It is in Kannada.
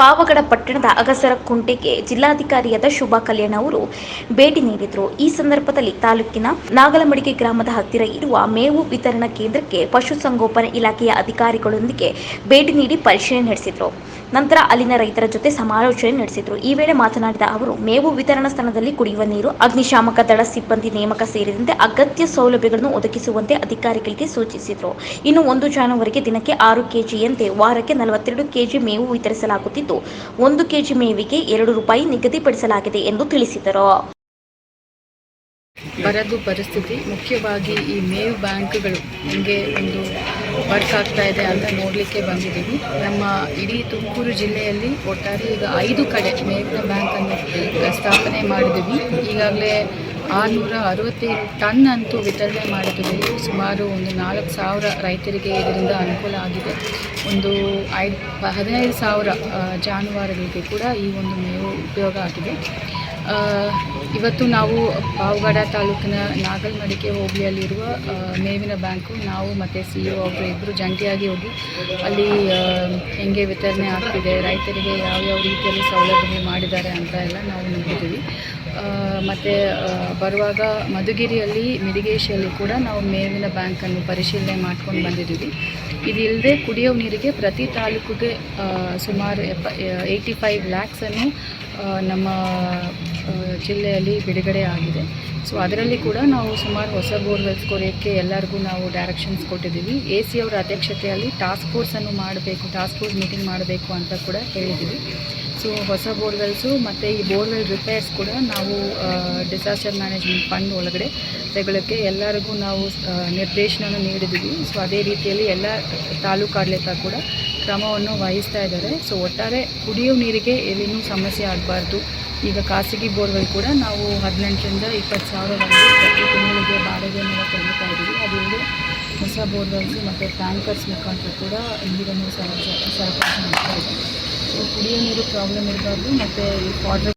ಪಾವಗಡ ಪಟ್ಟಣದ ಅಗಸರ ಕುಂಟೆಗೆ ಜಿಲ್ಲಾಧಿಕಾರಿಯಾದ ಶುಭಾ ಕಲ್ಯಾಣ ಅವರು ಭೇಟಿ ನೀಡಿದರು. ಈ ಸಂದರ್ಭದಲ್ಲಿ ತಾಲೂಕಿನ ನಾಗಲಮಡಿಗೆ ಗ್ರಾಮದ ಹತ್ತಿರ ಇರುವ ಮೇವು ವಿತರಣಾ ಕೇಂದ್ರಕ್ಕೆ ಪಶುಸಂಗೋಪನೆ ಇಲಾಖೆಯ ಅಧಿಕಾರಿಗಳೊಂದಿಗೆ ಭೇಟಿ ನೀಡಿ ಪರಿಶೀಲನೆ ನಡೆಸಿದರು. ನಂತರ ಅಲ್ಲಿನ ರೈತರ ಜೊತೆ ಸಮಾಲೋಚನೆ ನಡೆಸಿದರು. ಈ ವೇಳೆ ಮಾತನಾಡಿದ ಅವರು, ಮೇವು ವಿತರಣಾ ಸ್ಥಳದಲ್ಲಿ ಕುಡಿಯುವ ನೀರು, ಅಗ್ನಿಶಾಮಕ ದಳ ಸಿಬ್ಬಂದಿ ನೇಮಕ ಸೇರಿದಂತೆ ಅಗತ್ಯ ಸೌಲಭ್ಯಗಳನ್ನು ಒದಗಿಸುವಂತೆ ಅಧಿಕಾರಿಗಳಿಗೆ ಸೂಚಿಸಿದರು. ಇನ್ನು ಒಂದು ಜಾನುವಾರಿಗೆ ದಿನಕ್ಕೆ ಆರು ಕೆಜಿಯಂತೆ ವಾರಕ್ಕೆ ನಲವತ್ತೆರಡು ಕೆಜಿ ಮೇವು ವಿತರಿಸಲಾಗುತ್ತಿದ್ದು ಒಂದು ಕೆಜಿ ಮೇವಿಗೆ ಎರಡು ರೂಪಾಯಿ ನಿಗದಿಪಡಿಸಲಾಗಿದೆ ಎಂದು ತಿಳಿಸಿದರು. ಬರದು ಪರಿಸ್ಥಿತಿ. ಮುಖ್ಯವಾಗಿ ಈ ಮೇವು ಬ್ಯಾಂಕ್ಗಳು ಹೆಂಗೆ ಒಂದು ವರ್ಕ್ ಆಗ್ತಾ ಇದೆ ಅಂತ ನೋಡಲಿಕ್ಕೆ ಬಂದಿದ್ದೀವಿ. ನಮ್ಮ ಇಡೀ ತುಮಕೂರು ಜಿಲ್ಲೆಯಲ್ಲಿ ಒಟ್ಟಾರೆ ಈಗ ಐದು ಕಡೆ ಮೇವಿನ ಬ್ಯಾಂಕನ್ನು ಸ್ಥಾಪನೆ ಮಾಡಿದ್ದೀವಿ. ಈಗಾಗಲೇ ಆರುನೂರ ಅರವತ್ತೇಳು ಟನ್ ಅಂತೂ ವಿತರಣೆ ಮಾಡಿದ್ದೀವಿ ಸುಮಾರು ಒಂದು ನಾಲ್ಕು ಸಾವಿರ ರೈತರಿಗೆ ಇದರಿಂದ ಅನುಕೂಲ ಆಗಿದೆ. ಒಂದು ಐದು, ಹದಿನೈದು ಸಾವಿರ ಜಾನುವಾರುಗಳಿಗೆ ಕೂಡ ಈ ಒಂದು ಮೇವು ಉಪಯೋಗ ಆಗಿದೆ. ಇವತ್ತು ನಾವು ಪಾವಗಡ ತಾಲೂಕಿನ ನಾಗಲ್ಮಡಿಕೆ ಹೋಬಳಿಯಲ್ಲಿರುವ ಮೇವಿನ ಬ್ಯಾಂಕು, ನಾವು ಮತ್ತು ಸಿ ಇ ಒಬ್ಬರು ಇಬ್ಬರು ಜಂಟಿಯಾಗಿ ಹೋಗಿ ಅಲ್ಲಿ ಹೆಂಗೆ ವಿತರಣೆ ಆಗ್ತಿದೆ, ರೈತರಿಗೆ ಯಾವ್ಯಾವ ರೀತಿಯಲ್ಲಿ ಸೌಲಭ್ಯ ಮಾಡಿದ್ದಾರೆ ಅಂತ ಎಲ್ಲ ನಾವು ನೋಡಿದ್ದೀವಿ. ಮತ್ತು ಬರುವಾಗ ಮಧುಗಿರಿಯಲ್ಲಿ ಮಿಡಿಗೇಶಿಯಲ್ಲಿ ಕೂಡ ನಾವು ಮೇವಿನ ಬ್ಯಾಂಕನ್ನು ಪರಿಶೀಲನೆ ಮಾಡ್ಕೊಂಡು ಬಂದಿದ್ದೀವಿ. ಇದಿಲ್ಲದೆ ಕುಡಿಯೋ ನೀರಿಗೆ ಪ್ರತಿ ತಾಲೂಕಿಗೆ ಸುಮಾರು ಎಪ್ಪ ಏಯ್ಟಿ ಫೈವ್ ಲ್ಯಾಕ್ಸನ್ನು ನಮ್ಮ ಜಿಲ್ಲೆಯಲ್ಲಿ ಬಿಡುಗಡೆ ಆಗಿದೆ. ಸೊ ಅದರಲ್ಲಿ ಕೂಡ ನಾವು ಸುಮಾರು ಹೊಸ ಬೋರ್ವೆಲ್ಸ್ ಕೊರೆಯೋಕ್ಕೆ ಎಲ್ಲರಿಗೂ ನಾವು ಡೈರೆಕ್ಷನ್ಸ್ ಕೊಟ್ಟಿದ್ದೀವಿ. ಎ ಸಿ ಅವರ ಅಧ್ಯಕ್ಷತೆಯಲ್ಲಿ ಟಾಸ್ಕ್ ಫೋರ್ಸನ್ನು ಮಾಡಬೇಕು ಟಾಸ್ಕ್ ಫೋರ್ಸ್ ಮೀಟಿಂಗ್ ಮಾಡಬೇಕು ಅಂತ ಕೂಡ ಹೇಳಿದ್ದೀವಿ. ಸೊ ಹೊಸ ಬೋರ್ವೆಲ್ಸು ಮತ್ತು ಈ ಬೋರ್ವೆಲ್ ರಿಪೇರ್ಸ್ ಕೂಡ ನಾವು ಡಿಸಾಸ್ಟರ್ ಮ್ಯಾನೇಜ್ಮೆಂಟ್ ಫಂಡ್ ಒಳಗಡೆ ತೆಗೊಳ್ಳೋಕ್ಕೆ ಎಲ್ಲರಿಗೂ ನಾವು ನಿರ್ದೇಶನ ನೀಡಿದ್ದೀವಿ ಸೊ ಅದೇ ರೀತಿಯಲ್ಲಿ ಎಲ್ಲ ತಾಲೂಕು ಆಡಳಿತ ಕೂಡ ಕ್ರಮವನ್ನು ವಹಿಸ್ತಾ ಇದ್ದಾರೆ. ಸೊ ಒಟ್ಟಾರೆ ಕುಡಿಯುವ ನೀರಿಗೆ ಎಲ್ಲಿನೂ ಸಮಸ್ಯೆ ಆಗಬಾರ್ದು. ಈಗ ಖಾಸಗಿ ಬೋರ್ವೆಲ್ ಕೂಡ ನಾವು ಹದಿನೆಂಟರಿಂದ ಇಪ್ಪತ್ತು ಸಾವಿರವರೆಗೆ ಪ್ರತಿ ತಿಂಗಳಿಗೆ ಬಾಡಿಗೆ ಮೇಲೆ ತೆಗಿತಾ ಇದ್ದೀವಿ. ಅದರಿಂದ ಹೊಸ ಬೋರ್ವೆಲ್ಸು ಮತ್ತು ಟ್ಯಾಂಕರ್ಸ್ ಮುಖಾಂತರ ಕೂಡ ನೀರನ್ನು ಸರ್ಕಾರ ಮಾಡ್ತಾ ಇದ್ದೀವಿ. ಕುಡಿಯೋ ನೀರು ಪ್ರಾಬ್ಲಮ್ ಇರಬಾರ್ದು ಮತ್ತು ವಾಟರ್